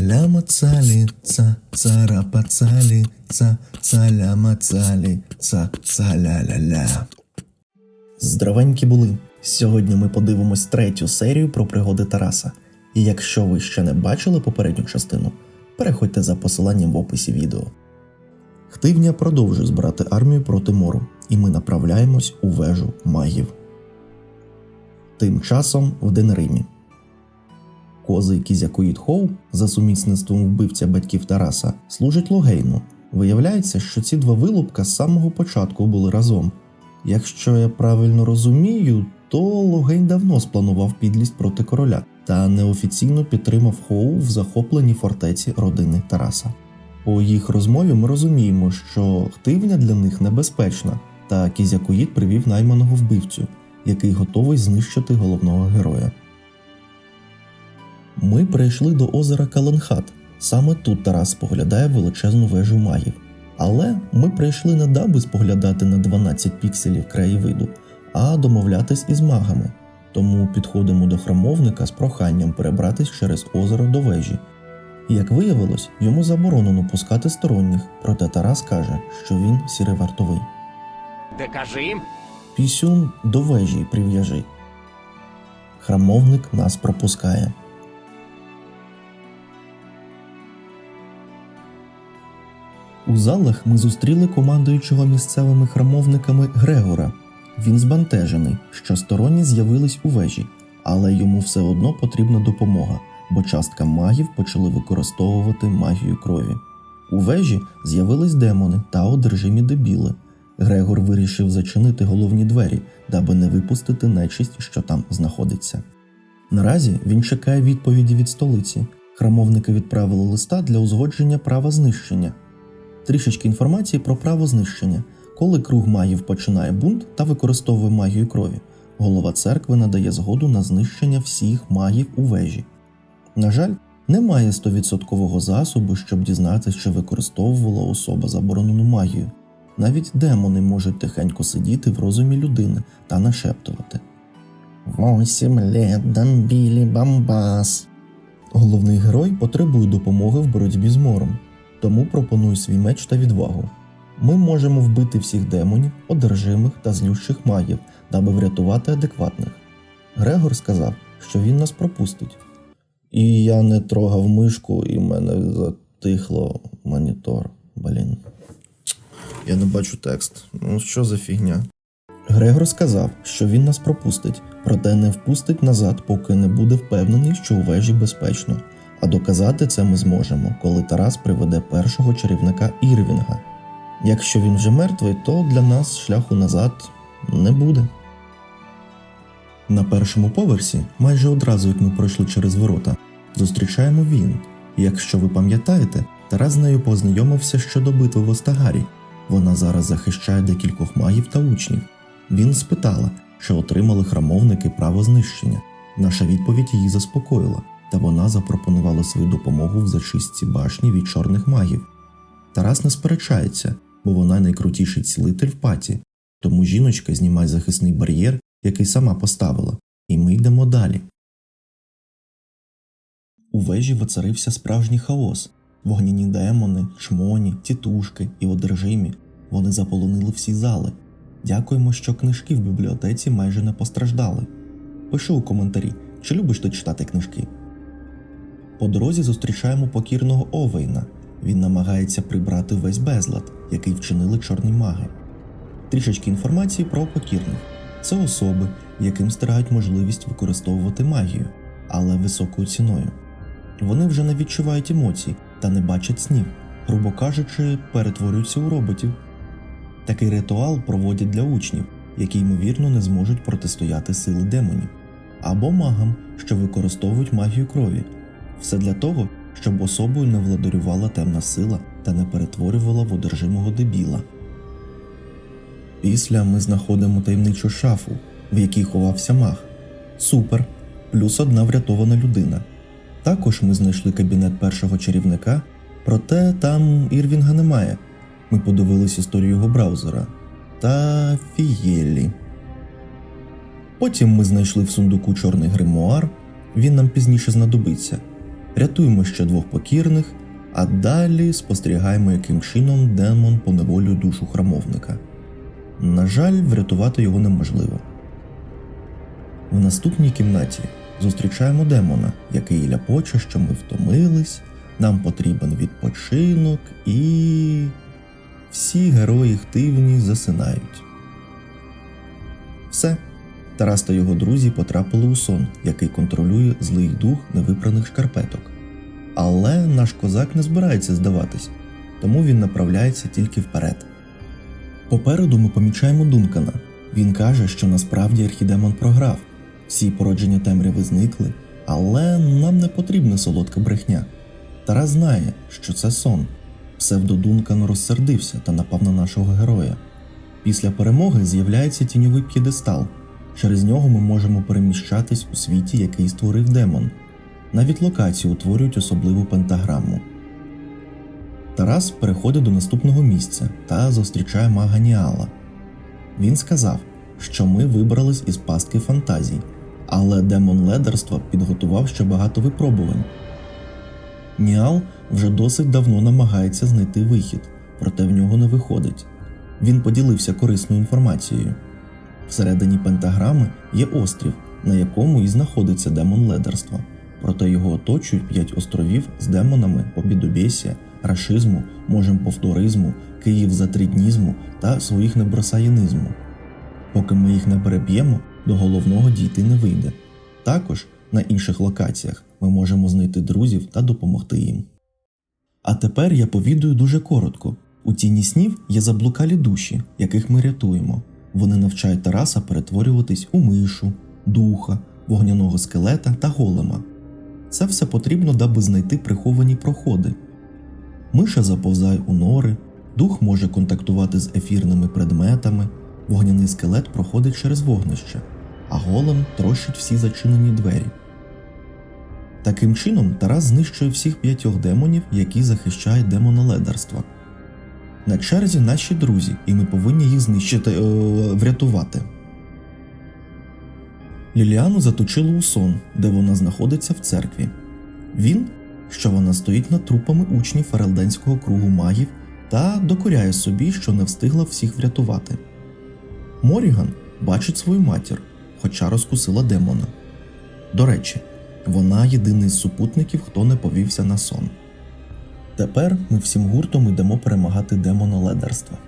Ляма цалі, ца, царапа цалі, ца, цаляма цалі, ца, цаля-ля-ля. Здравенькі були! Сьогодні ми подивимось третю серію про пригоди Тараса. І якщо ви ще не бачили попередню частину, переходьте за посиланням в описі відео. Хтивня продовжує збирати армію проти мору, і ми направляємось у вежу магів. Тим часом в Денеримі. Кози Кізякоїд Хоу за сумісництвом вбивця батьків Тараса служать Логейну. Виявляється, що ці два вилупка з самого початку були разом. Якщо я правильно розумію, то Логейн давно спланував підлість проти короля та неофіційно підтримав Хоу в захопленій фортеці родини Тараса. По їх розмові ми розуміємо, що хтивня для них небезпечна, та Кізякоїд привів найманого вбивцю, який готовий знищити головного героя. Ми прийшли до озера Каленхат. Саме тут Тарас споглядає величезну вежу магів. Але ми прийшли не даби споглядати на 12 пікселів краєвиду, а домовлятись із магами. Тому підходимо до храмовника з проханням перебратись через озеро до вежі. Як виявилось, йому заборонено пускати сторонніх, проте Тарас каже, що він сіревартовий. Де кажи? Пісюн до вежі прив'яжи. Храмовник нас пропускає. У залах ми зустріли командуючого місцевими храмовниками Грегора. Він збентежений, що сторонні з'явились у вежі, але йому все одно потрібна допомога, бо частка магів почали використовувати магію крові. У вежі з'явились демони та одержимі дебіли. Грегор вирішив зачинити головні двері, даби не випустити нечисть, що там знаходиться. Наразі він чекає відповіді від столиці. Храмовники відправили листа для узгодження права знищення. Трішечки інформації про право знищення. Коли круг магів починає бунт та використовує магію крові, голова церкви надає згоду на знищення всіх магів у вежі. На жаль, немає 100% засобу, щоб дізнатися, чи використовувала особа заборонену магію. Навіть демони можуть тихенько сидіти в розумі людини та нашептувати. Восім лет дамбілі бамбас. Головний герой потребує допомоги в боротьбі з мором, тому пропоную свій меч та відвагу. Ми можемо вбити всіх демонів, одержимих та злющих магів, даби врятувати адекватних. Грегор сказав, що він нас пропустить. І я не трогав мишку, і мене затихло монітор. Блін. Я не бачу текст. Ну що за фігня? Грегор сказав, що він нас пропустить, проте не впустить назад, поки не буде впевнений, що у вежі безпечно. А доказати це ми зможемо, коли Тарас приведе першого чарівника Ірвінга. Якщо він вже мертвий, то для нас шляху назад не буде. На першому поверсі, майже одразу як ми пройшли через ворота, зустрічаємо він. Якщо ви пам'ятаєте, Тарас з нею познайомився щодо битви в Остагарі. Вона зараз захищає декількох магів та учнів. Він спитала, чи отримали храмовники право знищення. Наша відповідь її заспокоїла, та вона запропонувала свою допомогу в зачистці башні від чорних магів. Тарас не сперечається, бо вона найкрутіший цілитель в паті, тому жіночка знімає захисний бар'єр, який сама поставила, і ми йдемо далі. У вежі воцарився справжній хаос. Вогняні демони, чмоні, тітушки і одержимі. Вони заполонили всі зали. Дякуємо, що книжки в бібліотеці майже не постраждали. Пиши у коментарі, чи любиш ти читати книжки. По дорозі зустрічаємо покірного Овейна. Він намагається прибрати весь безлад, який вчинили чорні маги. Трішечки інформації про покірних це особи, яким стирають можливість використовувати магію, але високою ціною. Вони вже не відчувають емоцій та не бачать снів, грубо кажучи, перетворюються у роботів. Такий ритуал проводять для учнів, які ймовірно не зможуть протистояти сили демонів, або магам, що використовують магію крові. Все для того, щоб особою не владарювала темна сила та не перетворювала в одержимого дебіла. Після ми знаходимо таємничу шафу, в якій ховався маг. Супер! Плюс одна врятована людина. Також ми знайшли кабінет першого чарівника, проте там Ірвінга немає. Ми подивились історію його браузера та фієлі. Потім ми знайшли в сундуку чорний гримуар, він нам пізніше знадобиться. Рятуємо ще двох покірних, а далі спостерігаємо, яким чином демон поневолює душу храмовника. На жаль, врятувати його неможливо. В наступній кімнаті зустрічаємо демона, який ляпоче, що ми втомились, нам потрібен відпочинок і. Всі герої хтивні засинають. Все. Тарас та його друзі потрапили у сон, який контролює злий дух невипраних шкарпеток. Але наш козак не збирається здаватись, тому він направляється тільки вперед. Попереду ми помічаємо Дункана. Він каже, що насправді архідемон програв, всі породження темряви зникли, але нам не потрібна солодка брехня. Тарас знає, що це сон. Псевдодункан розсердився та напав на нашого героя. Після перемоги з'являється тіньовий п'єдестал. Через нього ми можемо переміщатись у світі, який створив демон. Навіть локації утворюють особливу пентаграму. Тарас переходить до наступного місця та зустрічає мага Ніала. Він сказав, що ми вибрались із пастки фантазій, але демон ледерства підготував ще багато випробувань. Ніал вже досить давно намагається знайти вихід, проте в нього не виходить. Він поділився корисною інформацією. Всередині пентаграми є острів, на якому і знаходиться демон ледерства, проте його оточують п'ять островів з демонами побідобєсія, рашизму, можем повторизму, київзатріднізму та своїх небросаїнизму. Поки ми їх не переб'ємо, до головного дійти не вийде. Також на інших локаціях ми можемо знайти друзів та допомогти їм. А тепер я повідаю дуже коротко. У тіні снів є заблукалі душі, яких ми рятуємо. Вони навчають Тараса перетворюватись у мишу, духа, вогняного скелета та голема. Це все потрібно, даби знайти приховані проходи. Миша заповзає у нори, дух може контактувати з ефірними предметами, вогняний скелет проходить через вогнище, а голем трощить всі зачинені двері. Таким чином Тарас знищує всіх п'ятьох демонів, які захищають демона ледарства. На черзі наші друзі, і ми повинні їх знищити е, врятувати. Ліліану заточили у сон, де вона знаходиться в церкві. Він, що вона стоїть над трупами учнів Ферелденського кругу магів та докоряє собі, що не встигла всіх врятувати. Моріган бачить свою матір, хоча розкусила демона. До речі, вона єдиний з супутників, хто не повівся на сон. Тепер ми всім гуртом йдемо перемагати демона ледерства.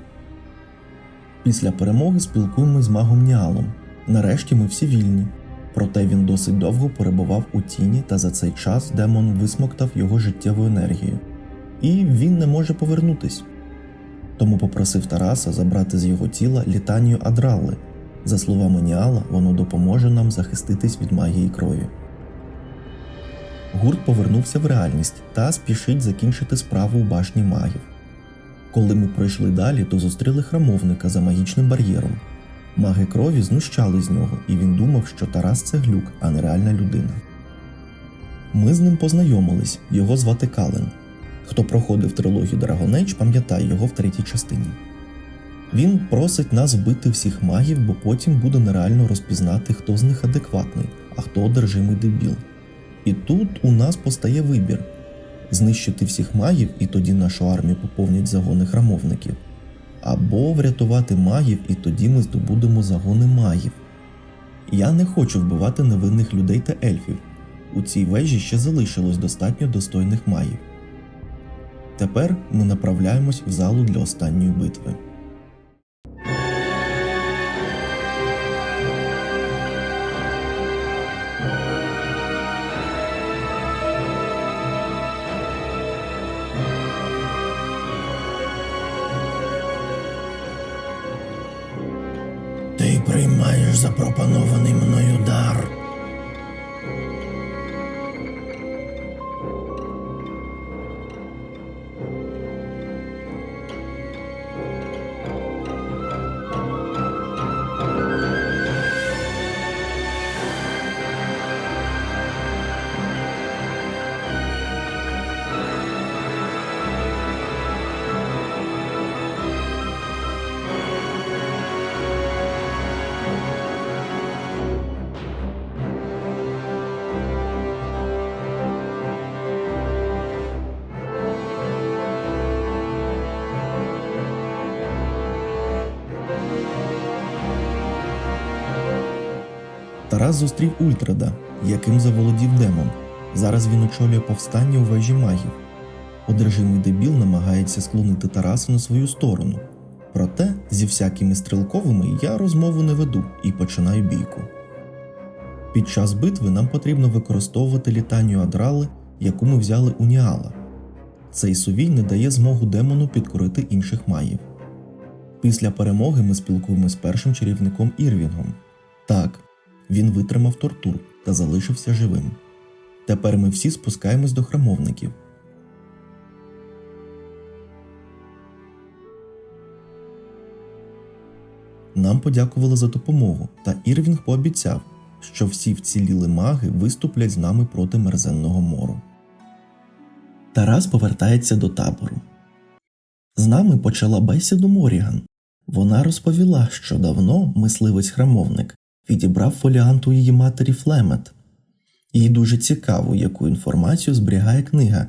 Після перемоги спілкуємось з магом Ніалом. Нарешті ми всі вільні. Проте він досить довго перебував у тіні, та за цей час демон висмоктав його життєву енергію, і він не може повернутись. Тому попросив Тараса забрати з його тіла літанію Адралли. За словами Ніала, воно допоможе нам захиститись від магії крові. Гурт повернувся в реальність та спішить закінчити справу у башні магів. Коли ми пройшли далі, то зустріли храмовника за магічним бар'єром. Маги крові знущали з нього, і він думав, що Тарас це глюк, а не реальна людина. Ми з ним познайомились, його звати Кален. Хто проходив трилогію Dragon пам'ятає його в третій частині. Він просить нас вбити всіх магів, бо потім буде нереально розпізнати, хто з них адекватний, а хто одержимий дебіл. І тут у нас постає вибір знищити всіх магів, і тоді нашу армію поповнять загони храмовників, або врятувати магів, і тоді ми здобудемо загони магів. Я не хочу вбивати невинних людей та ельфів. У цій вежі ще залишилось достатньо достойних магів. Тепер ми направляємось в залу для останньої битви. Запропонований мною дар. Тарас зустрів Ультрада, яким заволодів демон. Зараз він очолює повстання у вежі магів. Одержимий дебіл намагається склонити Тараса на свою сторону. Проте зі всякими стрілковими я розмову не веду і починаю бійку. Під час битви нам потрібно використовувати літанню адрали, яку ми взяли у Ніала. Цей сувій не дає змогу демону підкорити інших маїв. Після перемоги ми спілкуємося з першим чарівником Ірвінгом. Так, він витримав тортур та залишився живим. Тепер ми всі спускаємось до храмовників. Нам подякували за допомогу, та Ірвінг пообіцяв, що всі вціліли маги виступлять з нами проти мерзенного мору. Тарас повертається до табору. З нами почала бесіду Моріган. Вона розповіла, що давно мисливець-храмовник відібрав фоліант у її матері Флемет. Їй дуже цікаво, яку інформацію зберігає книга.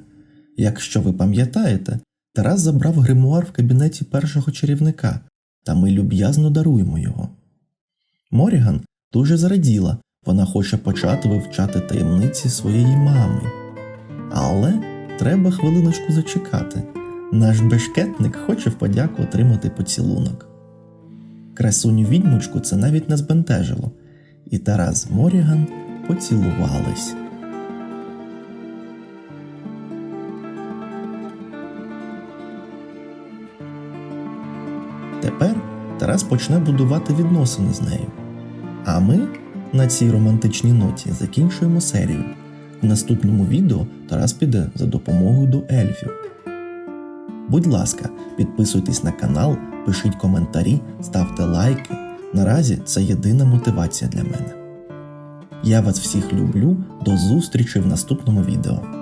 Якщо ви пам'ятаєте, Тарас забрав гримуар в кабінеті першого чарівника, та ми люб'язно даруємо його. Моріган дуже зраділа, вона хоче почати вивчати таємниці своєї мами. Але треба хвилиночку зачекати. Наш бешкетник хоче в подяку отримати поцілунок. Красуню відьмочку це навіть не збентежило, і Тарас Моріган поцілувались. Тепер Тарас почне будувати відносини з нею. А ми на цій романтичній ноті закінчуємо серію. В наступному відео Тарас піде за допомогою до ельфів. Будь ласка, підписуйтесь на канал, пишіть коментарі, ставте лайки. Наразі це єдина мотивація для мене. Я вас всіх люблю. До зустрічі в наступному відео.